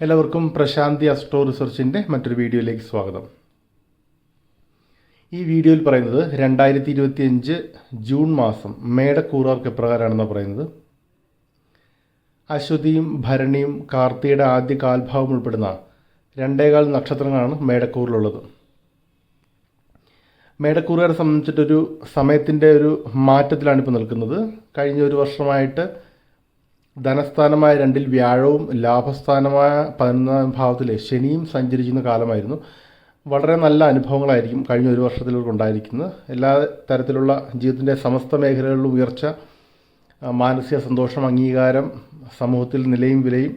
എല്ലാവർക്കും പ്രശാന്തി അസ്ട്രോ റിസർച്ചിന്റെ മറ്റൊരു വീഡിയോയിലേക്ക് സ്വാഗതം. ഈ വീഡിയോയിൽ പറയുന്നത് രണ്ടായിരത്തി ഇരുപത്തി അഞ്ച് ജൂൺ മാസം മേടക്കൂറാർക്ക് എപ്രകാരമാണെന്ന് പറയുന്നത്. അശ്വതിയും ഭരണിയും കാർത്തിയുടെ ആദ്യ കാൽഭാവം ഉൾപ്പെടുന്ന രണ്ടേകാൽ നക്ഷത്രങ്ങളാണ് മേടക്കൂറിലുള്ളത്. മേടക്കൂറുകാരെ സംബന്ധിച്ചിട്ടൊരു സമയത്തിന്റെ ഒരു മാറ്റത്തിലാണ് ഇപ്പോൾ നിൽക്കുന്നത്. കഴിഞ്ഞ ഒരു വർഷമായിട്ട് ധനസ്ഥാനമായ രണ്ടിൽ വ്യാഴവും ലാഭസ്ഥാനമായ പതിനൊന്നാം ഭാവത്തിൽ ശനിയും സഞ്ചരിക്കുന്ന കാലമായിരുന്നു. വളരെ നല്ല അനുഭവങ്ങളായിരിക്കും കഴിഞ്ഞ ഒരു വർഷത്തിൽ ഉണ്ടായിരിക്കുന്നത്. എല്ലാ തരത്തിലുള്ള ജീവിതത്തിന്റെ സമസ്ത മേഖലകളിലും ഉയർച്ച മാനസിക സന്തോഷം അംഗീകാരം സമൂഹത്തിൽ നിലയും വിലയും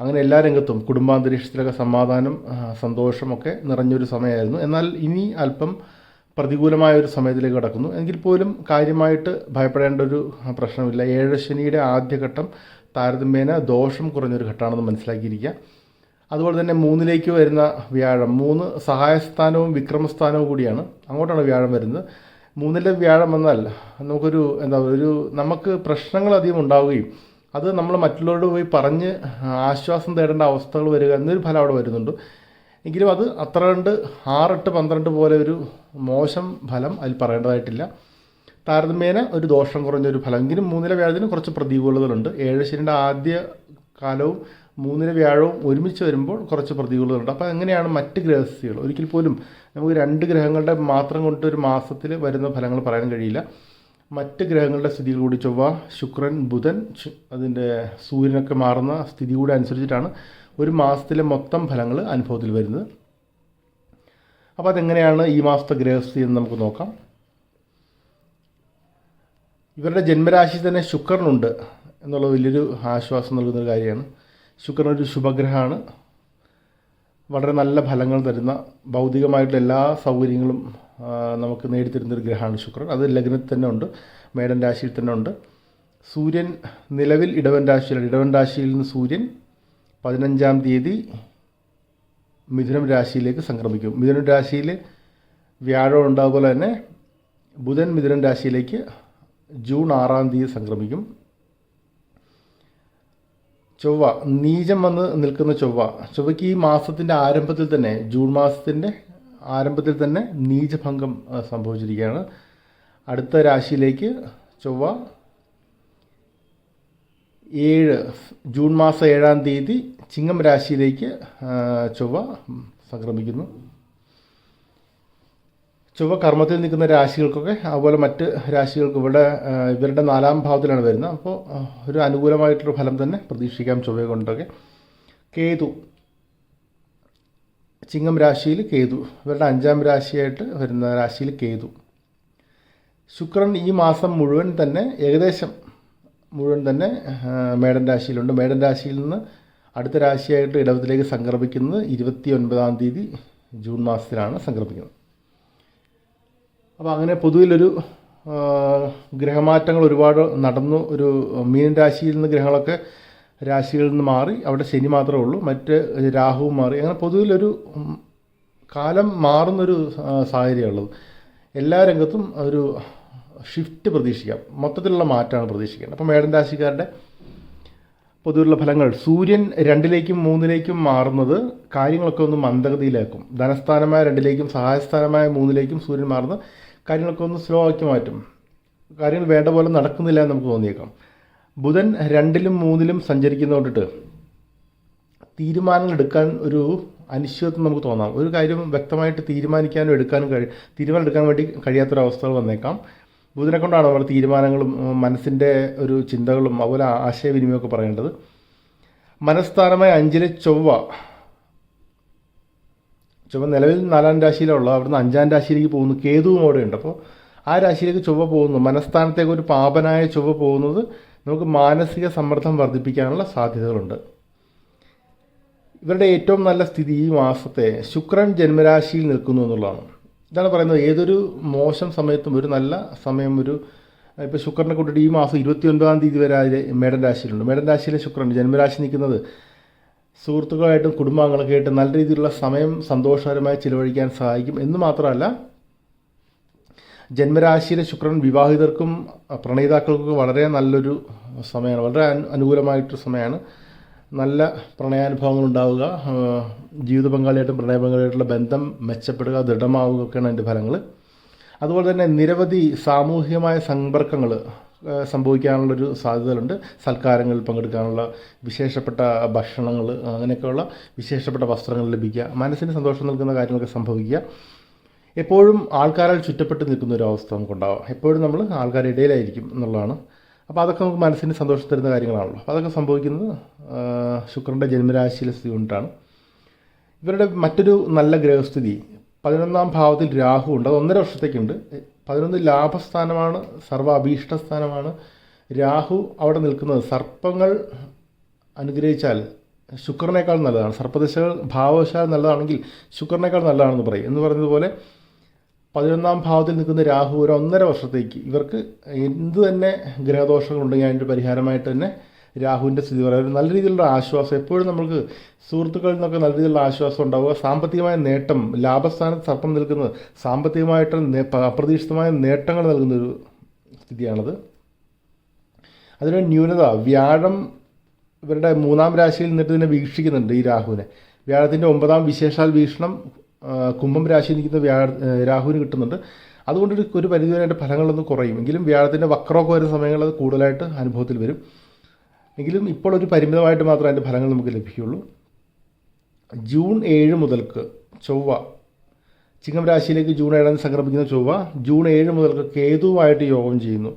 അങ്ങനെ എല്ലാ രംഗത്തും കുടുംബാന്തരീക്ഷത്തിലൊക്കെ സമാധാനം സന്തോഷമൊക്കെ നിറഞ്ഞൊരു സമയമായിരുന്നു. എന്നാൽ ഇനി അല്പം പ്രതികൂലമായ ഒരു സമയത്തിലേക്ക് കടക്കുന്നു. എങ്കിൽ പോലും കാര്യമായിട്ട് ഭയപ്പെടേണ്ട ഒരു പ്രശ്നമില്ല. ഏഴ് ശനിയുടെ ആദ്യഘട്ടം താരതമ്യേന ദോഷം കുറഞ്ഞൊരു ഘട്ടമാണെന്ന് മനസ്സിലാക്കിയിരിക്കുക. അതുപോലെ തന്നെ മൂന്നിലേക്ക് വരുന്ന വ്യാഴം. മൂന്ന് സഹായസ്ഥാനവും വിക്രമസ്ഥാനവും കൂടിയാണ്. അങ്ങോട്ടാണ് വ്യാഴം വരുന്നത്. മൂന്നിലെ വ്യാഴം വന്നാൽ നമുക്കൊരു എന്താ ഒരു നമുക്ക് പ്രശ്നങ്ങൾ അധികം ഉണ്ടാവുകയും അത് നമ്മൾ മറ്റുള്ളവരോട് പോയി പറഞ്ഞ് ആശ്വാസം തേടേണ്ട അവസ്ഥകൾ വരിക എന്നൊരു ഫലം അവിടെ വരുന്നുണ്ട്. എങ്കിലും അത് അത്ര കണ്ട് ആറെട്ട് പന്ത്രണ്ട് പോലെ ഒരു മോശം ഫലം അതിൽ പറയേണ്ടതായിട്ടില്ല. താരതമ്യേന ഒരു ദോഷം കുറഞ്ഞൊരു ഫലം. എങ്കിലും മൂന്നില വ്യാഴത്തിന് കുറച്ച് പ്രതികൂലതകളുണ്ട്. ഏഴ് ശനിയുടെ ആദ്യ കാലവും മൂന്നില വ്യാഴവും ഒരുമിച്ച് വരുമ്പോൾ കുറച്ച് പ്രതികൂലതകളുണ്ട്. അപ്പോൾ എങ്ങനെയാണ് മറ്റ് ഗ്രഹസ്ഥിതികൾ. ഒരിക്കൽ പോലും നമുക്ക് രണ്ട് ഗ്രഹങ്ങളുടെ മാത്രം കൊണ്ട് ഒരു മാസത്തിൽ വരുന്ന ഫലങ്ങൾ പറയാൻ കഴിയില്ല. മറ്റ് ഗ്രഹങ്ങളുടെ സ്ഥിതികൾ കൂടി ചൊവ്വ ശുക്രൻ ബുധൻ അതിന്റെ സൂര്യനൊക്കെ മാറുന്ന സ്ഥിതി കൂടി അനുസരിച്ചിട്ടാണ് ഒരു മാസത്തിലെ മൊത്തം ഫലങ്ങൾ അനുഭവത്തിൽ വരുന്നത്. അപ്പോൾ അതെങ്ങനെയാണ് ഈ മാസത്തെ ഗ്രഹസ്ഥിതി എന്ന് നമുക്ക് നോക്കാം. ഇവരുടെ ജന്മരാശി തന്നെ ശുക്രനുണ്ട് എന്നുള്ള വലിയൊരു ആശ്വാസം നൽകുന്ന ഒരു കാര്യമാണ്. ശുക്രൻ ഒരു ശുഭഗ്രഹമാണ്. വളരെ നല്ല ഫലങ്ങൾ തരുന്ന ഭൗതികമായിട്ടുള്ള എല്ലാ സൗകര്യങ്ങളും നമുക്ക് നേടിത്തരുന്ന ഒരു ഗ്രഹമാണ് ശുക്രൻ. അത് ലഗ്നത്തിൽ തന്നെ ഉണ്ട് മേടൻ രാശിയിൽ തന്നെ ഉണ്ട്. സൂര്യൻ നിലവിൽ ഇടവൻ രാശിയിലാണ്. ഇടവൻ രാശിയിൽ നിന്ന് സൂര്യൻ പതിനഞ്ചാം തീയതി മിഥുനം രാശിയിലേക്ക് സംക്രമിക്കും. മിഥുനം രാശിയിൽ വ്യാഴം ഉണ്ട് അതുപോലെ തന്നെ ബുധൻ മിഥുനം രാശിയിലേക്ക് ജൂൺ ആറാം തീയതി സംക്രമിക്കും. ചൊവ്വ നീചം വന്ന് നിൽക്കുന്ന ചൊവ്വ. ചൊവ്വയ്ക്ക് ഈ മാസത്തിന്റെ ആരംഭത്തിൽ തന്നെ ജൂൺ മാസത്തിന്റെ ആരംഭത്തിൽ തന്നെ നീചഭംഗം സംഭവിച്ചിരിക്കുകയാണ്. അടുത്ത രാശിയിലേക്ക് ചൊവ്വ ഏഴ് ജൂൺ മാസം ഏഴാം തീയതി ചിങ്ങം രാശിയിലേക്ക് ചൊവ്വ സംക്രമിക്കുന്നു. ചൊവ്വ കർമ്മത്തിൽ നിൽക്കുന്ന രാശികൾക്കൊക്കെ അതുപോലെ മറ്റ് രാശികൾക്ക് ഇവിടെ ഇവരുടെ നാലാം ഭാവത്തിലാണ് വരുന്നത്. അപ്പോൾ ഒരു അനുകൂലമായിട്ടുള്ള ഫലം തന്നെ പ്രതീക്ഷിക്കാം ചൊവ്വയെ കൊണ്ടൊക്കെ. കേതു. ചിങ്ങം രാശിയിൽ കേതു. ഇവരുടെ അഞ്ചാം രാശിയായിട്ട് വരുന്ന രാശിയിൽ കേതു. ശുക്രൻ ഈ മാസം മുഴുവൻ തന്നെ ഏകദേശം മുഴുവൻ തന്നെ മേടൻ രാശിയിലുണ്ട്. മേടൻ രാശിയിൽ നിന്ന് അടുത്ത രാശിയായിട്ട് ഇടവത്തിലേക്ക് സംക്രമിക്കുന്നത് ഇരുപത്തി ഒൻപതാം തീയതി ജൂൺ മാസത്തിലാണ് സംക്രമിക്കുന്നത്. അപ്പോൾ അങ്ങനെ പൊതുവിലൊരു ഗ്രഹമാറ്റങ്ങൾ ഒരുപാട് നടന്നു. ഒരു മീൻ രാശിയിൽ നിന്ന് ഗ്രഹങ്ങളൊക്കെ രാശികളിൽ നിന്ന് മാറി. അവിടെ ശനി മാത്രമേ ഉള്ളൂ. മറ്റ് രാഹുവും മാറി. അങ്ങനെ പൊതുവിലൊരു കാലം മാറുന്നൊരു സാഹചര്യമുള്ളത് എല്ലാ രംഗത്തും ഒരു ഷിഫ്റ്റ് പ്രതീക്ഷിക്കാം. മൊത്തത്തിലുള്ള മാറ്റമാണ് പ്രതീക്ഷിക്കേണ്ടത്. അപ്പോൾ മേടൻ രാശിക്കാരുടെ പൊതുവിലുള്ള ഫലങ്ങൾ. സൂര്യൻ രണ്ടിലേക്കും മൂന്നിലേക്കും മാറുന്നത് കാര്യങ്ങളൊക്കെ ഒന്ന് മന്ദഗതിയിലാക്കും. ധനസ്ഥാനമായ രണ്ടിലേക്കും സഹായസ്ഥാനമായ മൂന്നിലേക്കും സൂര്യൻ മാറുന്ന കാര്യങ്ങളൊക്കെ ഒന്ന് സ്ലോ ആക്കി മാറ്റും. കാര്യങ്ങൾ വേണ്ട പോലെ നടക്കുന്നില്ല എന്ന് നമുക്ക് തോന്നിയേക്കാം. ബുധൻ രണ്ടിലും മൂന്നിലും സഞ്ചരിക്കുന്നതുകൊണ്ടിട്ട് തീരുമാനങ്ങൾ എടുക്കാൻ ഒരു അനിശ്ചിതത്വം നമുക്ക് തോന്നാം. ഒരു കാര്യം വ്യക്തമായിട്ട് തീരുമാനിക്കാനും എടുക്കാനും കഴി തീരുമാനം എടുക്കാൻ വേണ്ടി കഴിയാത്തൊരവസ്ഥകൾ വന്നേക്കാം. ബുധനെ കൊണ്ടാണ് നമ്മൾ തീരുമാനങ്ങളും മനസ്സിന്റെ ഒരു ചിന്തകളും അതുപോലെ ആശയവിനിമയമൊക്കെ പറയേണ്ടത്? മനസ്ഥാനമായ അഞ്ചിലെ ചൊവ്വ. ചൊവ്വ നിലവിൽ നാലാം രാശിയിലുള്ള അവിടുന്ന് അഞ്ചാം രാശിയിലേക്ക് പോകുന്നു. കേതുവും അവിടെ ഉണ്ട് അപ്പോൾ ആ രാശിയിലേക്ക് ചൊവ്വ പോകുന്നു. മനസ്ഥാനത്തേക്ക് ഒരു പാപനായ ചൊവ്വ പോകുന്നത് നമുക്ക് മാനസിക സമ്മർദ്ദം വർദ്ധിപ്പിക്കാനുള്ള സാധ്യതകളുണ്ട്. ഇവരുടെ ഏറ്റവും നല്ല സ്ഥിതി ഈ മാസത്തെ ശുക്രൻ ജന്മരാശിയിൽ നിൽക്കുന്നു എന്നുള്ളതാണ്. ഇതാണ് പറയുന്നത് ഏതൊരു മോശം സമയത്തും ഒരു നല്ല സമയം ഒരു ഇപ്പോൾ ശുക്രനെ കൊണ്ടിട്ട് ഈ മാസം ഇരുപത്തി ഒൻപതാം തീയതി വരെ അതിൽ മേടൻ രാശിയിലുണ്ട്. മേടം രാശിയിലെ ശുക്രൻ ജന്മരാശി നിൽക്കുന്നത് സുഹൃത്തുക്കളായിട്ടും കുടുംബാംഗങ്ങളൊക്കെ ആയിട്ട് നല്ല രീതിയിലുള്ള സമയം സന്തോഷകരമായി ചിലവഴിക്കാൻ സഹായിക്കും. എന്ന് മാത്രമല്ല ജന്മരാശിയിലെ ശുക്രൻ വിവാഹിതർക്കും പ്രണയിതാക്കൾക്കും വളരെ നല്ലൊരു സമയമാണ് വളരെ അനു- അനുകൂലമായിട്ടൊരു സമയമാണ്. നല്ല പ്രണയാനുഭവങ്ങൾ ഉണ്ടാവുക ജീവിത പങ്കാളിയായിട്ടും പ്രണയ പങ്കാളിയായിട്ടുള്ള ബന്ധം മെച്ചപ്പെടുക ദൃഢമാവുക ഒക്കെയാണ് അതിന്റെ ഫലങ്ങൾ അതുപോലെ തന്നെ നിരവധി സാമൂഹികമായ സമ്പർക്കങ്ങൾ സംഭവിക്കാനുള്ളൊരു സാധ്യതകളുണ്ട്. സൽക്കാരങ്ങളിൽ പങ്കെടുക്കാനുള്ള വിശേഷപ്പെട്ട ഭക്ഷണങ്ങൾ അങ്ങനെയൊക്കെയുള്ള വിശേഷപ്പെട്ട വസ്ത്രങ്ങൾ ലഭിക്കുക മനസ്സിന് സന്തോഷം നൽകുന്ന കാര്യങ്ങളൊക്കെ സംഭവിക്കുക. എപ്പോഴും ആൾക്കാരാൽ ചുറ്റപ്പെട്ട് നിൽക്കുന്ന ഒരു അവസ്ഥ നമുക്കുണ്ടാവാം. എപ്പോഴും നമ്മൾ ആൾക്കാരുടെ ഇടയിലായിരിക്കും എന്നുള്ളതാണ് അപ്പോൾ അതൊക്കെ നമുക്ക് മനസ്സിന് സന്തോഷം തരുന്ന കാര്യങ്ങളാണല്ലോ. അതൊക്കെ സംഭവിക്കുന്നത് ശുക്രന്റെ ജന്മരാശിയിലെ സ്ഥിതി കൊണ്ടിട്ടാണ് ഇവരുടെ മറ്റൊരു നല്ല ഗ്രഹസ്ഥിതി പതിനൊന്നാം ഭാവത്തിൽ രാഹു ഉണ്ട്. അത് ഒന്നര വർഷത്തേക്കുണ്ട്. പതിനൊന്ന് ലാഭസ്ഥാനമാണ് സർവ അഭീഷ്ടസ്ഥാനമാണ്. രാഹു അവിടെ നിൽക്കുന്നത് സർപ്പങ്ങൾ അനുഗ്രഹിച്ചാൽ ശുക്രനേക്കാൾ നല്ലതാണ്. സർപ്പദശകൾ ഭാവവശാൽ നല്ലതാണെങ്കിൽ ശുക്രനേക്കാൾ നല്ലതാണെന്ന് പറയും. എന്ന് പറയുന്നതുപോലെ പതിനൊന്നാം ഭാവത്തിൽ നിൽക്കുന്ന രാഹു ഒരു ഒന്നര വർഷത്തേക്ക്. ഇവർക്ക് എന്ത് തന്നെ ഗ്രഹദോഷങ്ങളുണ്ടെങ്കിൽ അതിന്റെ പരിഹാരമായിട്ട് തന്നെ രാഹുവിന്റെ സ്ഥിതി പറയാം. ഒരു നല്ല രീതിയിലുള്ള ആശ്വാസം. എപ്പോഴും നമുക്ക് സുഹൃത്തുക്കളിൽ നിന്നൊക്കെ നല്ല രീതിയിലുള്ള ആശ്വാസം ഉണ്ടാവുക. സാമ്പത്തികമായ നേട്ടം ലാഭസ്ഥാനത്ത് സർപ്പം നിൽക്കുന്നത് സാമ്പത്തികമായിട്ട് അപ്രതീക്ഷിതമായ നേട്ടങ്ങൾ നൽകുന്നൊരു സ്ഥിതിയാണത്. അതിനൊരു ന്യൂനത വ്യാഴം ഇവരുടെ മൂന്നാം രാശിയിൽ നിന്നിട്ട് തന്നെ വീക്ഷിക്കുന്നുണ്ട് ഈ രാഹുവിനെ. വ്യാഴത്തിന്റെ ഒമ്പതാം വിശേഷാൽ വീക്ഷണം കുംഭം രാശിയിൽ നിൽക്കുന്ന വ്യാഴ രാഹുവിന് കിട്ടുന്നുണ്ട്. അതുകൊണ്ട് ഒരു പരിധിവരെ അതിന്റെ ഫലങ്ങളൊന്നും കുറയും. എങ്കിലും വ്യാഴത്തിന്റെ വക്രമൊക്കെ വരുന്ന സമയങ്ങളിൽ അത് കൂടുതലായിട്ട് അനുഭവത്തിൽ വരും. എങ്കിലും ഇപ്പോൾ ഒരു പരിമിതമായിട്ട് മാത്രമേ അതിന്റെ ഫലങ്ങൾ നമുക്ക് ലഭിക്കുകയുള്ളൂ. ജൂൺ ഏഴ് മുതൽക്ക് ചൊവ്വ ചിങ്ങം രാശിയിലേക്ക് ജൂൺ ഏഴാം സംക്രമിക്കുന്ന ചൊവ്വ ജൂൺ ഏഴ് മുതൽക്ക് കേതുവായിട്ട് യോഗം ചെയ്യുന്നു.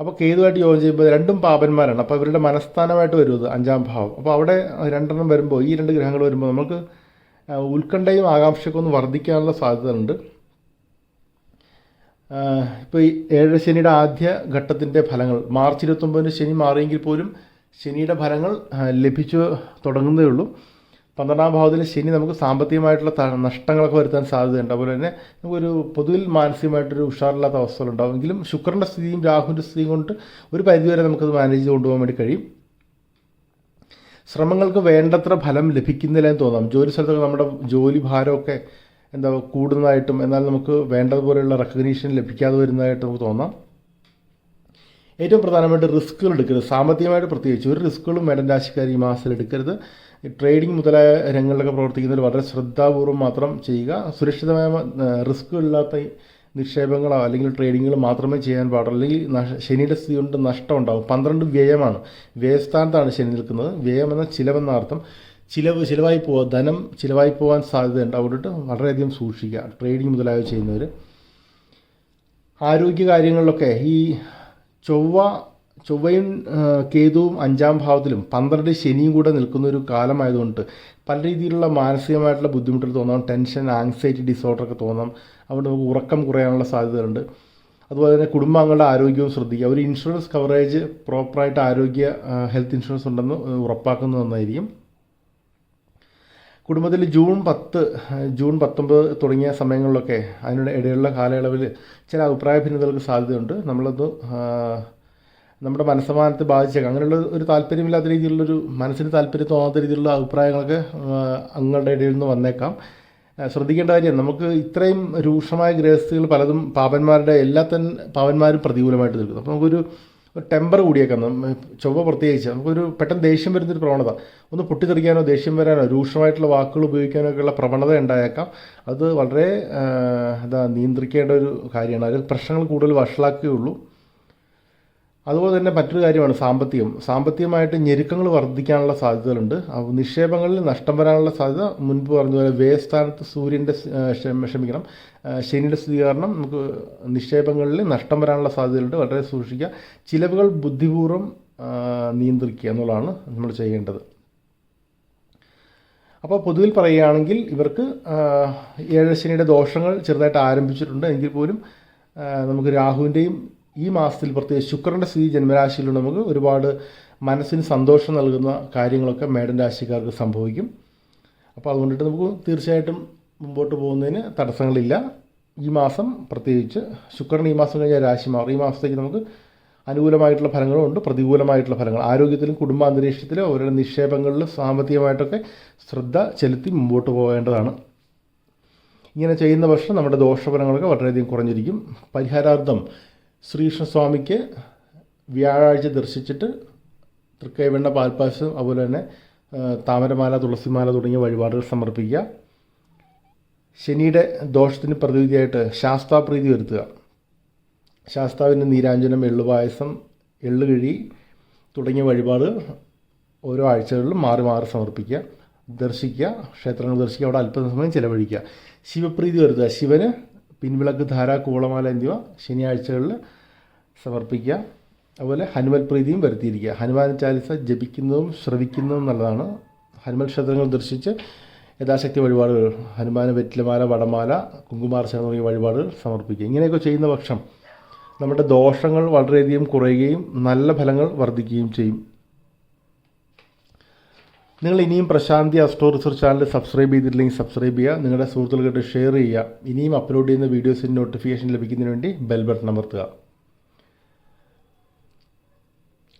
അപ്പോൾ കേതുവായിട്ട് യോഗം ചെയ്യുമ്പോൾ രണ്ടും പാപന്മാരാണ്. അപ്പോൾ ഇവരുടെ മനസ്ഥാനമായിട്ട് വരുന്നത് അഞ്ചാം ഭാവം. അപ്പോൾ അവിടെ രണ്ടെണ്ണം വരുമ്പോൾ ഈ രണ്ട് ഗ്രഹങ്ങൾ വരുമ്പോൾ നമുക്ക് ഉത്കണ്ഠയും ആകാംക്ഷയൊക്കെ ഒന്ന് വർദ്ധിക്കാനുള്ള സാധ്യത ഉണ്ട് ഇപ്പോൾ ഈ ഏഴര ശനിയുടെ ആദ്യ ഘട്ടത്തിന്റെ ഫലങ്ങൾ മാർച്ച് ഇരുപത്തൊമ്പതിന് ശനി മാറിയെങ്കിൽ പോലും ശനിയുടെ ഫലങ്ങൾ ലഭിച്ചു തുടങ്ങുന്നതേ ഉള്ളൂ. പന്ത്രണ്ടാം ഭാവത്തിൽ ശനി നമുക്ക് സാമ്പത്തികമായിട്ടുള്ള നഷ്ടങ്ങളൊക്കെ വരുത്താൻ സാധ്യതയുണ്ട്. അതുപോലെ തന്നെ നമുക്കൊരു പൊതുവിൽ മാനസികമായിട്ടൊരു ഉഷാറില്ലാത്ത അവസ്ഥകളുണ്ടാവും. എങ്കിലും ശുക്രന്റെ സ്ഥിതിയും രാഹുവിന്റെ സ്ഥിതിയും കൊണ്ട് ഒരു പരിധിവരെ നമുക്കത് മാനേജ് ചെയ്ത് കൊണ്ടുപോകാൻ വേണ്ടി കഴിയും. ശ്രമങ്ങൾക്ക് വേണ്ടത്ര ഫലം ലഭിക്കുന്നില്ല എന്ന് തോന്നാം. ജോലി സ്ഥലത്തൊക്കെ നമ്മുടെ ജോലി ഭാരമൊക്കെ എന്താ കൂടുന്നതായിട്ടും എന്നാൽ നമുക്ക് വേണ്ടതുപോലെയുള്ള റെക്കഗ്നീഷൻ ലഭിക്കാതെ വരുന്നതായിട്ട് നമുക്ക് തോന്നാം. ഏറ്റവും പ്രധാനമായിട്ട് റിസ്ക്കുകൾ എടുക്കരുത്. സാമ്പത്തികമായിട്ട് പ്രത്യേകിച്ച് ഒരു റിസ്ക്കുകളും മേഡം രാശിക്കാർ ഈ മാസത്തിൽ എടുക്കരുത്. ട്രേഡിംഗ് മുതലായ രംഗങ്ങളിലൊക്കെ പ്രവർത്തിക്കുന്നതിൽ വളരെ ശ്രദ്ധാപൂർവം മാത്രം ചെയ്യുക. സുരക്ഷിതമായ റിസ്ക്കുകളില്ലാത്ത നിക്ഷേപങ്ങളോ അല്ലെങ്കിൽ ട്രേഡിങ്ങുകൾ മാത്രമേ ചെയ്യാൻ പാടുള്ളൂ. അല്ലെങ്കിൽ ശനിയുടെ സ്ഥിതി കൊണ്ട് നഷ്ടം ഉണ്ടാകും പന്ത്രണ്ട് വ്യയമാണ്. വ്യയസ്ഥാനത്താണ് ശനി നിൽക്കുന്നത്. വ്യയം എന്ന ചിലവെന്ന അർത്ഥം ചിലവ് ചിലവായി പോവാ ധനം ചിലവായി പോകാൻ സാധ്യതയുണ്ട് അതുകൊണ്ടിട്ട് വളരെയധികം സൂക്ഷിക്കുക. ട്രേഡിംഗ് മുതലായവ ചെയ്യുന്നവർ ആരോഗ്യ കാര്യങ്ങളിലൊക്കെ ഈ ചൊവ്വ ചൊവ്വയും കേതുവും അഞ്ചാം ഭാവത്തിലും പന്ത്രണ്ട് ശനിയും കൂടെ നിൽക്കുന്ന ഒരു കാലമായതുകൊണ്ട് പല രീതിയിലുള്ള മാനസികമായിട്ടുള്ള ബുദ്ധിമുട്ടുകൾ തോന്നാം. ടെൻഷൻ ആങ്സൈറ്റി ഡിസോർഡർ ഒക്കെ തോന്നാം. അതുകൊണ്ട് നമുക്ക് ഉറക്കം കുറയാനുള്ള സാധ്യതയുണ്ട് അതുപോലെ തന്നെ കുടുംബാംഗങ്ങളുടെ ആരോഗ്യവും ശ്രദ്ധിക്കുക. ഒരു ഇൻഷുറൻസ് കവറേജ് പ്രോപ്പറായിട്ട് ആരോഗ്യ ഹെൽത്ത് ഇൻഷുറൻസ് ഉണ്ടെന്ന് ഉറപ്പാക്കുന്നത് നന്നായിരിക്കും. കുടുംബത്തിൽ ജൂൺ പത്ത് ജൂൺ പത്തൊമ്പത് തുടങ്ങിയ സമയങ്ങളിലൊക്കെ അതിനുള്ള ഇടയിലുള്ള കാലയളവിൽ ചില അഭിപ്രായ ഭിന്നതകൾക്ക് സാധ്യതയുണ്ട്. നമ്മളത് നമ്മുടെ മനസ്സമാനത്തെ ബാധിച്ചേക്കാം. അങ്ങനെയുള്ള ഒരു താല്പര്യമില്ലാത്ത രീതിയിലുള്ളൊരു മനസ്സിന് താല്പര്യം തോന്നാത്ത രീതിയിലുള്ള അഭിപ്രായങ്ങളൊക്കെ അങ്ങളുടെ ഇടയിൽ നിന്ന് വന്നേക്കാം. ശ്രദ്ധിക്കേണ്ട കാര്യം നമുക്ക് ഇത്രയും രൂക്ഷമായ ഗ്രഹസ്ഥികൾ പലതും പാപന്മാരുടെ എല്ലാ തന്നെ പ്രതികൂലമായിട്ട് നിൽക്കുന്നു. അപ്പോൾ നമുക്കൊരു ടെമ്പർ കൂടിയേക്കാം. ചൊവ്വ പ്രത്യേകിച്ച് നമുക്കൊരു പെട്ടെന്ന് ദേഷ്യം വരുന്നൊരു പ്രവണത. ഒന്ന് പൊട്ടിത്തെറിക്കാനോ ദേഷ്യം വരാനോ രൂക്ഷമായിട്ടുള്ള വാക്കുകൾ ഉപയോഗിക്കാനോ ഒക്കെയുള്ള പ്രവണത ഉണ്ടായേക്കാം. അത് വളരെ എന്താ നിയന്ത്രിക്കേണ്ട ഒരു കാര്യമാണ്. അത് പ്രശ്നങ്ങൾ കൂടുതൽ വഷളാക്കുകയുള്ളൂ അതുപോലെ തന്നെ മറ്റൊരു കാര്യമാണ് സാമ്പത്തികം. സാമ്പത്തികമായിട്ട് ഞെരുക്കങ്ങൾ വർദ്ധിക്കാനുള്ള സാധ്യതകളുണ്ട്. നിക്ഷേപങ്ങളിൽ നഷ്ടം വരാനുള്ള സാധ്യത മുൻപ് പറഞ്ഞതുപോലെ വ്യയസ്ഥാനത്ത് സൂര്യന്റെ സ്- ക്ഷമിക്കണം. ശനിയുടെ സ്ഥിതി കാരണം നമുക്ക് നിക്ഷേപങ്ങളിൽ നഷ്ടം വരാനുള്ള സാധ്യതകളുണ്ട്. വളരെ സൂക്ഷിക്കുക. ചിലവുകൾ ബുദ്ധിപൂർവം നിയന്ത്രിക്കുക എന്നുള്ളതാണ് നമ്മൾ ചെയ്യേണ്ടത്. അപ്പോൾ പൊതുവിൽ പറയുകയാണെങ്കിൽ ഇവർക്ക് ഏഴ് ശനിയുടെ ദോഷങ്ങൾ ചെറുതായിട്ട് ആരംഭിച്ചിട്ടുണ്ട്. എങ്കിൽ പോലും നമുക്ക് രാഹുവിന്റെയും ഈ മാസത്തിൽ പ്രത്യേകിച്ച് ശുക്രന്റെ സ്ഥിതി ജന്മരാശിയിൽ നമുക്ക് ഒരുപാട് മനസ്സിന് സന്തോഷം നൽകുന്ന കാര്യങ്ങളൊക്കെ മേടൻ രാശിക്കാർക്ക് സംഭവിക്കും. അപ്പോൾ അതുകൊണ്ടിട്ട് നമുക്ക് തീർച്ചയായിട്ടും മുമ്പോട്ട് പോകുന്നതിന് തടസ്സങ്ങളില്ല. ഈ മാസം പ്രത്യേകിച്ച് ശുക്രൻ ഈ മാസം കഴിഞ്ഞാൽ രാശി മാറും. ഈ മാസത്തേക്ക് നമുക്ക് അനുകൂലമായിട്ടുള്ള ഫലങ്ങളും ഉണ്ട് പ്രതികൂലമായിട്ടുള്ള ഫലങ്ങൾ. ആരോഗ്യത്തിലും കുടുംബാന്തരീക്ഷത്തിലും അവരുടെ നിക്ഷേപങ്ങളിലും സാമ്പത്തികമായിട്ടൊക്കെ ശ്രദ്ധ ചെലുത്തി മുമ്പോട്ട് പോകേണ്ടതാണ്. ഇങ്ങനെ ചെയ്യുന്ന പക്ഷം നമ്മുടെ ദോഷഫലങ്ങളൊക്കെ വളരെയധികം കുറഞ്ഞിരിക്കും. പരിഹാരാർത്ഥം ശ്രീകൃഷ്ണസ്വാമിക്ക് വ്യാഴാഴ്ച ദർശിച്ചിട്ട് തൃക്കൈവെണ്ണ പാൽപ്പാശം അതുപോലെ തന്നെ താമരമാല തുളസിമാല തുടങ്ങിയ വഴിപാടുകൾ സമർപ്പിക്കുക. ശനിയുടെ ദോഷത്തിന് പ്രതിവിധിയായിട്ട് ശാസ്താപ്രീതി വരുത്തുക. ശാസ്താവിന്റെ നീരാഞ്ജനം എള്ളുപായസം എള്ളുകിഴി തുടങ്ങിയ വഴിപാടുകൾ ഓരോ ആഴ്ചകളിലും മാറി മാറി സമർപ്പിക്കുക. ദർശിക്കുക ക്ഷേത്രങ്ങൾ ദർശിക്കുക അവിടെ അല്പസമയം ചിലവഴിക്കുക. ശിവപ്രീതി വരുത്തുക. ശിവന് പിൻവിളക്ക് ധാര കൂളമാല എന്നിവ ശനിയാഴ്ചകളിൽ സമർപ്പിക്കുക. അതുപോലെ ഹനുമൽ പ്രീതിയും വരുത്തിയിരിക്കുക. ഹനുമാൻ ചാലിസ ജപിക്കുന്നതും ശ്രവിക്കുന്നതും നല്ലതാണ്. ഹനുമൽ ക്ഷേത്രങ്ങൾ ദർശിച്ച് യഥാശക്തി വഴിപാടുകൾ ഹനുമാൻ വെറ്റിലമാല വടമാല കുങ്കുമാർച്ചന തുടങ്ങിയ വഴിപാടുകൾ സമർപ്പിക്കുക. ഇങ്ങനെയൊക്കെ ചെയ്യുന്ന പക്ഷം നമ്മുടെ ദോഷങ്ങൾ വളരെയധികം കുറയുകയും നല്ല ഫലങ്ങൾ വർദ്ധിക്കുകയും ചെയ്യും. നിങ്ങൾ ഇനിയും Prashanti astro research channel subscribe ചെയ്തിട്ടില്ലെങ്കിൽ സബ്സ്ക്രൈബ് ചെയ്യുക. നിങ്ങളുടെ സുഹൃത്തുക്കൾക്കായിട്ട് ഷെയർ ചെയ്യുക. ഇനിയും അപ്ലോഡ് ചെയ്യുന്ന വീഡിയോസിന്റെ നോട്ടിഫിക്കേഷൻ ലഭിക്കുന്നതിന് വേണ്ടി ബെൽ ബട്ടൺ അമർത്തുക.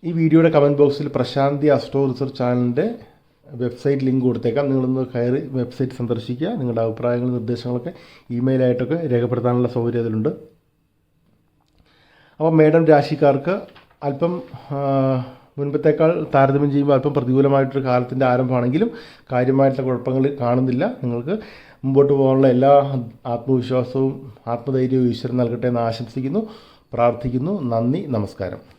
ഈ വീഡിയോയുടെ കമന്റ് ബോക്സിൽ പ്രശാന്തി അസ്ട്രോ റിസർച്ച് ചാനലിന്റെ വെബ്സൈറ്റ് ലിങ്ക് കൊടുത്തേക്കാം. നിങ്ങളൊന്ന് കയറി വെബ്സൈറ്റ് സന്ദർശിക്കുക. നിങ്ങളുടെ അഭിപ്രായങ്ങളും നിർദ്ദേശങ്ങളൊക്കെ ഇമെയിലായിട്ടൊക്കെ രേഖപ്പെടുത്താനുള്ള സൗകര്യം അതിലുണ്ട്. അപ്പോൾ മേഡം രാശിക്കാർക്ക് അല്പം മുൻപത്തേക്കാൾ താരതമ്യം ചെയ്യുമ്പോൾ അല്പം പ്രതികൂലമായിട്ടൊരു കാലത്തിന്റെ ആരംഭമാണെങ്കിലും കാര്യമായിട്ടുള്ള കുഴപ്പങ്ങൾ കാണുന്നില്ല. നിങ്ങൾക്ക് മുമ്പോട്ട് പോകാനുള്ള എല്ലാ ആത്മവിശ്വാസവും ആത്മധൈര്യവും ഈശ്വരൻ നൽകട്ടെ എന്ന് ആശംസിക്കുന്നു. പ്രാർത്ഥിക്കുന്നു. നന്ദി. നമസ്കാരം.